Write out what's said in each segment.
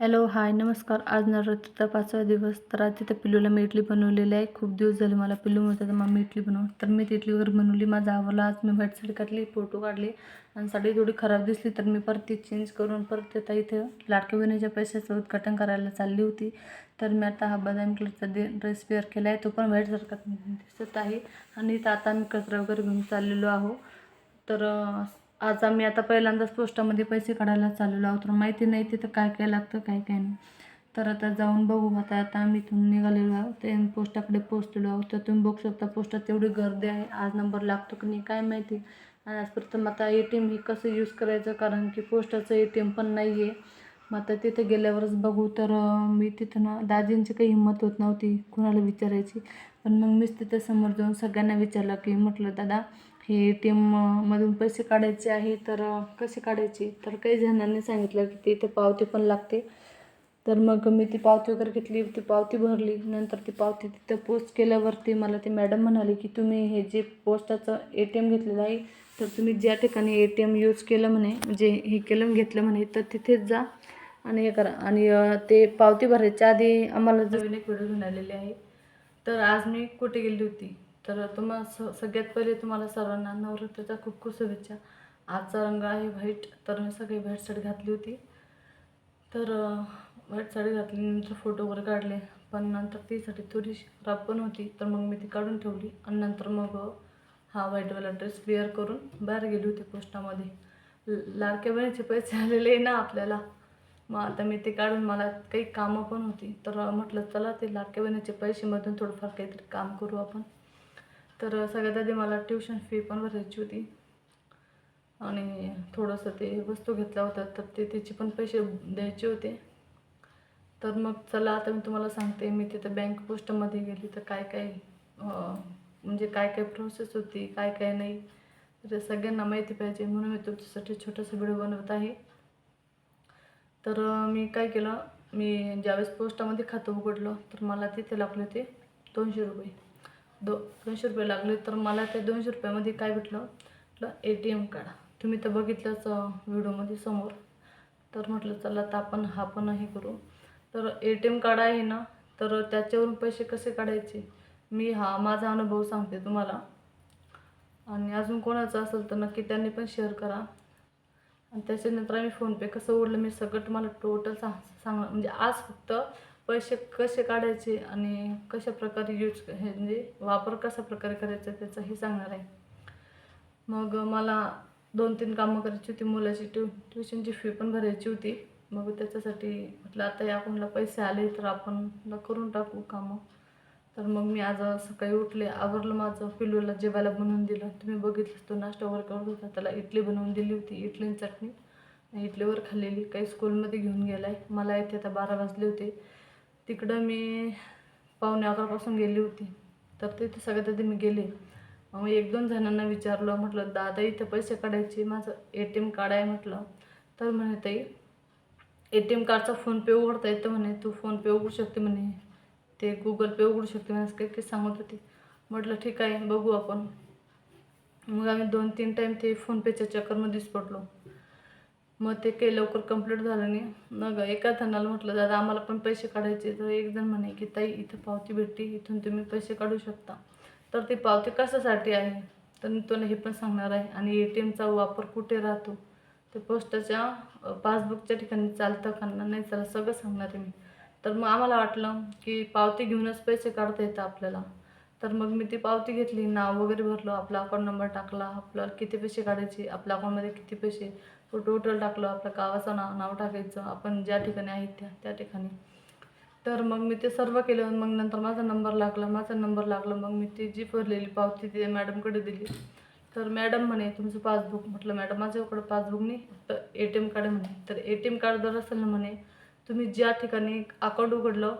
Hello hi नमस्कार. आज नवरात्रीचा पाचवा दिवस तर आज तिथं पिल्लूला मी इडली बनवलेली आहे. खूप दिवस झाले मला पिल्लू म्हणत तर मम्मी इडली बनव. तर मी ती इडली वगैरे बनवली. माझा आवडला आज मी व्हाईट साडी काढली फोटो काढले. आणि साडी थोडी खराब दिसली तर मी परत ती चेंज करून परत आता इथं लाडक्या बहिणीच्या पैशाचं उद्घाटन करायला चालली होती. तर मी आता हा बदाम कलरचा दे ड्रेस वेअर केला आहे. तो पण व्हाईट सारखा दिसत आहे. आणि इथं आता मी कचरा वगैरे घेऊन चाललेलो आहो तर आज आम्ही आता पहिल्यांदाच पोस्टामध्ये पैसे काढायला चाललेलो आहोत तर माहिती नाही तिथं काय काय लागतं काय काय नाही. तर आता जाऊन बघू आता आता आम्ही इथून निघालेलो आहोत ते पोस्टाकडे पोचलेलो आहोत. तर तुम्ही बघू शकता पोस्टात तेवढी गर्दी आहे आज नंबर लागतो की नाही काय माहिती. आणि आज प्रथम आता ए टी एम हे कसं यूज करायचं कारण की पोस्टाचं ए टी एम पण नाही आहे मग आता तिथे गेल्यावरच बघू तर मी तिथं ना दाजींची काही हिंमत होत नव्हती कुणाला विचारायची. पण मग मीच तिथं समोर जाऊन सगळ्यांना विचारलं की म्हटलं दादा हे ए टी एममधून पैसे काढायचे आहे तर कसे काढायचे? तर काही जणांनी सांगितलं की ते इथे पावती पण लागते. तर मग मी ती पावती वगैरे घेतली ती पावती भरली. नंतर ती पावती तिथं पोस्ट केल्यावरती मला ती मॅडम म्हणाली की तुम्ही हे जे पोस्टाचं ए टी एम घेतलेलं आहे तर तुम्ही ज्या ठिकाणी ए टी एम यूज केलं म्हणे म्हणजे हे केलं घेतलं म्हणे तर तिथेच जा आणि हे करा. आणि ते पावती भरायच्या आधी आम्हाला जमीन एक व्हिडिओ घेऊन आलेली आहे. तर आज मी कुठे गेली होती? तर तुम्हाला स सगळ्यात पहिले तुम्हाला सर्वांना नवरात्रीच्या खूप खूप शुभेच्छा. आजचा रंग आहे व्हाईट तर मी सगळी व्हाईट साडी घातली होती. तर व्हाईट साडी घातल्यानंतर फोटो वगैरे काढले पण नंतर ती साडी थोडीशी खराब पण होती तर मग मी ती काढून ठेवली आणि नंतर मग हा व्हाईटवाला ड्रेस वेअर करून बाहेर गेली होती पोस्टामध्ये. लाडक्या बहिणीचे पैसे आलेले ना आपल्याला. मग आता मी ते काढून मला काही कामं पण होती तर म्हटलं चला ते लाडक्या बहिणीचे पैसेमधून थोडंफार काहीतरी काम करू आपण. तर सगळ्यात आधी मला ट्युशन फी पण भरायची होती. आणि थोडंसं ते वस्तू घेतल्या होत्या तर ते त्याचे पण पैसे द्यायचे होते. तर मग चला आता मी तुम्हाला सांगते मी तिथं बँक पोस्टमध्ये गेली तर काय काय म्हणजे काय काय प्रोसेस होती काय काय नाही. तर सगळ्यांना माहिती पाहिजे म्हणून मी तुमच्यासाठी छोटासा व्हिडिओ बनवत आहे. तर मी काय केलं मी ज्यावेळेस पोस्टामध्ये खातं उघडलं तर मला तिथे लागले होते दोनशे रुपये. दो दोनशे रुपये लागले तर मला त्या दोनशे रुपयामध्ये काय भेटलं? म्हटलं ए टी एम काढा. तुम्ही तर बघितलंच व्हिडिओमध्ये समोर. तर म्हटलं चला तर आपण हा पण हे करू. तर ए टी एम कार्ड आहे ना तर त्याच्यावरून पैसे कसे काढायचे? मी हा माझा अनुभव सांगते तुम्हाला. आणि अजून कोणाचं असेल तर नक्की त्यांनी पण शेअर करा. आणि त्याच्यानंतर आम्ही फोनपे कसं उघडलं मी सगळं तुम्हाला टोटल सांग सांगणार. म्हणजे आज फक्त पैसे कसे काढायचे आणि कशा प्रकारे यूज हे म्हणजे वापर कशा प्रकारे करायचा त्याचं हे सांगणार आहे. मग मला दोन तीन कामं करायची होती मुलाची ट्यू ट्युशनची फी पण भरायची होती. मग त्याच्यासाठी म्हटलं आता या अकाउंटला पैसे आले तर आपण करून टाकू कामं. तर मग मी आज सकाळी उठले आवरलं माझं पिलूला जेवायला बनवून दिलं. तुम्ही बघितलं तो नाश्ता वगैरे करत होता त्याला इडली बनवून दिली होती इडली चटणी. इडलीवर खाल्लेली काही स्कूलमध्ये घेऊन गेला आहे मला येते आता बारा वाजले होते. तिकडं मी पावणे अकरापासून गेली होती. तर तिथे सगळ्यात आधी मी गेले. मग एक दोन जणांना विचारलं म्हटलं दादा इथं पैसे काढायचे माझं ए टी एम कार्ड आहे म्हटलं. तर म्हणे ताई ए टी एम कार्डचा फोनपे उघडता येतं म्हणे तू फोनपे उघडू शकते म्हणे. ते गुगल पे उघडू शकते म्हणे असं काही काही सांगत होते. म्हटलं ठीक आहे बघू आपण. मग आम्ही दोन तीन टाईम ते फोनपेच्या चक्करमध्येच पडलो. मग ते काही लवकर कंप्लीट झालं नाही. मग एका जणाला म्हटलं दादा आम्हाला पण पैसे काढायचे तर एक जण म्हणे की ताई इथं पावती भेटते इथून तुम्ही पैसे काढू शकता. तर ती पावती कशासाठी आहे? तर मी तुला हे पण सांगणार आहे. आणि ए टी एमचा वापर कुठे राहतो? ते पोस्टाच्या पासबुकच्या ठिकाणी चालतं का नाही चालत सगळं सांगणार आहे मी. तर मग आम्हाला वाटलं की पावती घेऊनच पैसे काढता येतं आपल्याला. तर मग मी ती पावती घेतली नाव वगैरे भरलं आपला अकाउंट नंबर टाकला आपल्याला किती पैसे काढायचे आपल्या अकाउंटमध्ये किती पैसे तो टोटल टाकलं आपल्या गावाचं नाव नाव टाकायचं आपण ज्या ठिकाणी आहेत त्या त्या ठिकाणी. तर मग मी ते सर्व केलं मग नंतर माझा नंबर लागला माझा नंबर लागला मग मी ती जी भरलेली पावती ती मॅडमकडे दिली. तर मॅडम म्हणे तुमचं पासबुक म्हटलं मॅडम माझ्याकडं पासबुक नाही फक्त ए टी एम कार्ड म्हणे. तर ए टी एम कार्ड जर असेल ना म्हणे तुम्ही ज्या ठिकाणी अकाउंट उघडलं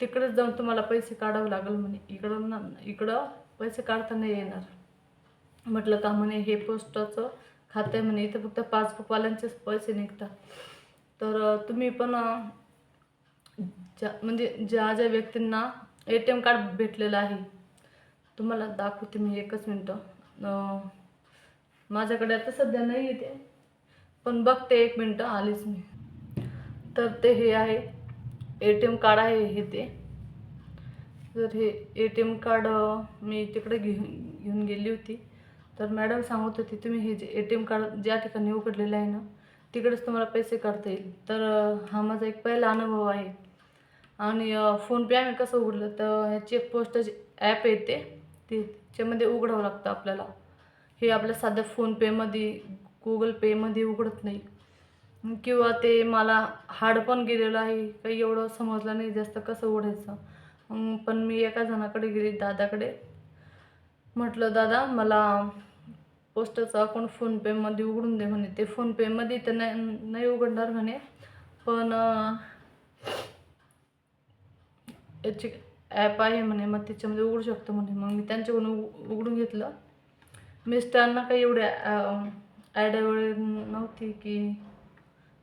तिकडेच जाऊन तुम्हाला पैसे काढावे लागेल म्हणे. इकडं ना इकडं पैसे काढता नाही येणार. म्हटलं का म्हणे हे पोस्टाचं खातं आहे म्हणे. इथं फक्त पासबुकवाल्यांचेच पैसे निघतात. तर तुम्ही पण ज्या म्हणजे ज्या ज्या व्यक्तींना ए टी एम कार्ड भेटलेलं आहे तुम्हाला दाखवते मी एकच मिनटं. माझ्याकडे आता सध्या नाही येते पण बघते एक मिनटं आलीच मी. तर ते हे आहे. ए टी एम कार्ड आहे हे ते. तर हे ए टी एम कार्ड मी तिकडे घेऊन घेऊन गेली होती. तर मॅडम सांगत होती तुम्ही हे जे ए टी एम कार्ड ज्या ठिकाणी उघडलेलं आहे ना तिकडेच तुम्हाला पैसे काढता येईल. तर हा माझा एक पहिला अनुभव आहे. आणि फोनपे आम्ही कसं उघडलं तर ह्याची एक पोस्टाची ॲप येते ते त्याच्यामध्ये उघडावं लागतं आपल्याला. हे आपल्या साध्या फोनपेमध्ये गुगल पेमध्ये उघडत नाही. किंवा ते मला हाड पण गेलेलं आहे काही एवढं समजलं नाही जास्त कसं उघडायचं पण मी एका जणाकडे गेली दादाकडे. म्हटलं दादा मला पोस्टाचं अकाउंट फोनपेमध्ये उघडून दे म्हणे. ते फोनपेमध्ये तर नाही नाही उघडणार म्हणे. पण याची ॲप आहे म्हणे मग त्याच्यामध्ये उघडू शकतो म्हणे. मग मी त्यांच्याकडून उघ- उघडून घेतलं. मिस्टरांना काही एवढ्या आयडिया वगैरे नव्हती की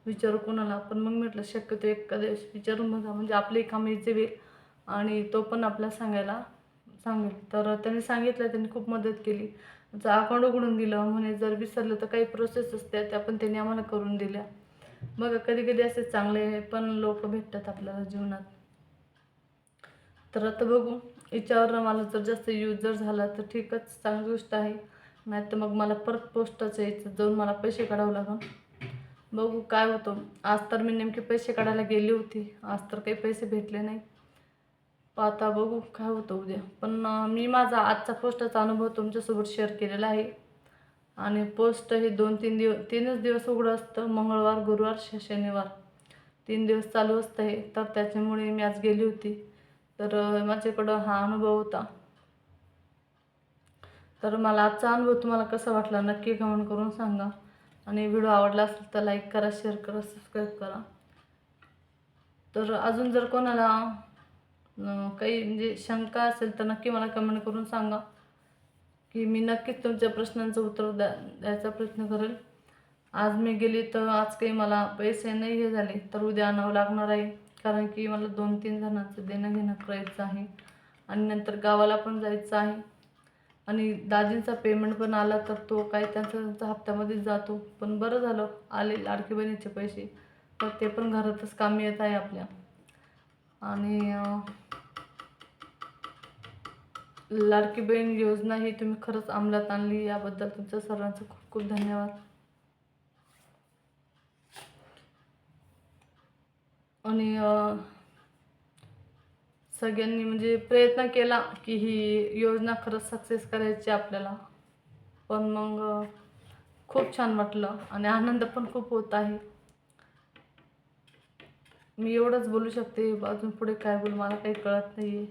विचारू कोणाला. पण मग म्हटलं शक्यतो एखाद्या दिवशी विचारून बघा. म्हणजे आपले कामं इझी होईल आणि तो पण आपल्याला सांगायला सांगेल. तर त्यांनी सांगितलं त्यांनी खूप मदत केली. जर अकाउंट उघडून दिलं म्हणे जर विसरलं तर काही प्रोसेस असते. त्या पण त्यांनी आम्हाला करून दिल्या. मग कधी कधी असे चांगले पण लोक भेटतात आपल्याला जीवनात. तर आता बघू. याच्यावर मला जर जास्त यूज जर झाला तर ठीकच चांगली गोष्ट आहे. नाही तर मग मला परत पोस्टाचं यायचं. जाऊन मला पैसे काढावं लागेल बघू काय होतं. आज तर मी नेमके पैसे काढायला गेली होती. आज तर काही पैसे भेटले नाही. पाहता आता बघू काय होतं उद्या. पण मी माझा आजचा पोस्टाचा अनुभव तुमच्यासोबत शेअर केलेला आहे. आणि पोस्ट हे दोन तीन दिवस तीनच दिवस उघडं असतं. मंगळवार गुरुवार श शनिवार. तीन दिवस चालू असतं हे. तर त्याच्यामुळे मी आज गेली होती. तर माझ्याकडं हा अनुभव होता. तर मला आजचा अनुभव तुम्हाला कसा वाटला नक्की कमेंट करून सांगा. आणि व्हिडिओ आवडला असेल तर लाईक करा शेअर करा सबस्क्राईब करा. तर अजून जर कोणाला काही म्हणजे शंका असेल तर नक्की मला कमेंट करून सांगा की मी नक्कीच तुमच्या प्रश्नांचं उत्तर द्या द्यायचा प्रयत्न करेल. आज मी गेली तर आज काही मला पैसे नाही हे झाले तर उद्या आणावं लागणार आहे कारण की मला दोन तीन जणांचं देणं घेणं करायचं आहे. आणि नंतर गावाला पण जायचं आहे. आणि दाजींचा पेमेंट पण आला तर तो काय त्यांचा त्यांचा हप्त्यामध्येच जातो. पण बरं झालं आले लाडकी बहिणीचे पैसे. तर ते पण घरातच कामी येत आहे आपल्या. आणि लाडकी बहीण योजना ही तुम्ही खरंच अंमलात आणली याबद्दल तुमच्या सर्वांचं खूप खूप धन्यवाद. आणि सगळ्यांनी म्हणजे प्रयत्न केला की ही योजना खरंच सक्सेस करायची आपल्याला. पण मग खूप छान वाटलं आणि आनंद पण खूप होत आहे. मी एवढंच बोलू शकते अजून पुढे काय बोलू मला काही कळत नाही आहे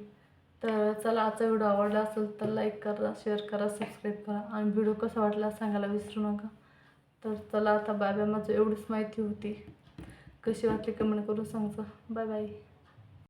तर चला आजचा व्हिडिओ आवडला असेल तर लाईक करा शेअर करा सबस्क्राईब करा. आणि व्हिडिओ कसा वाटला सांगायला विसरू नका. तर चला आता बाय बाय माझं एवढीच माहिती होती. कशी वाटली कमेंट करून सांगचं बाय बाय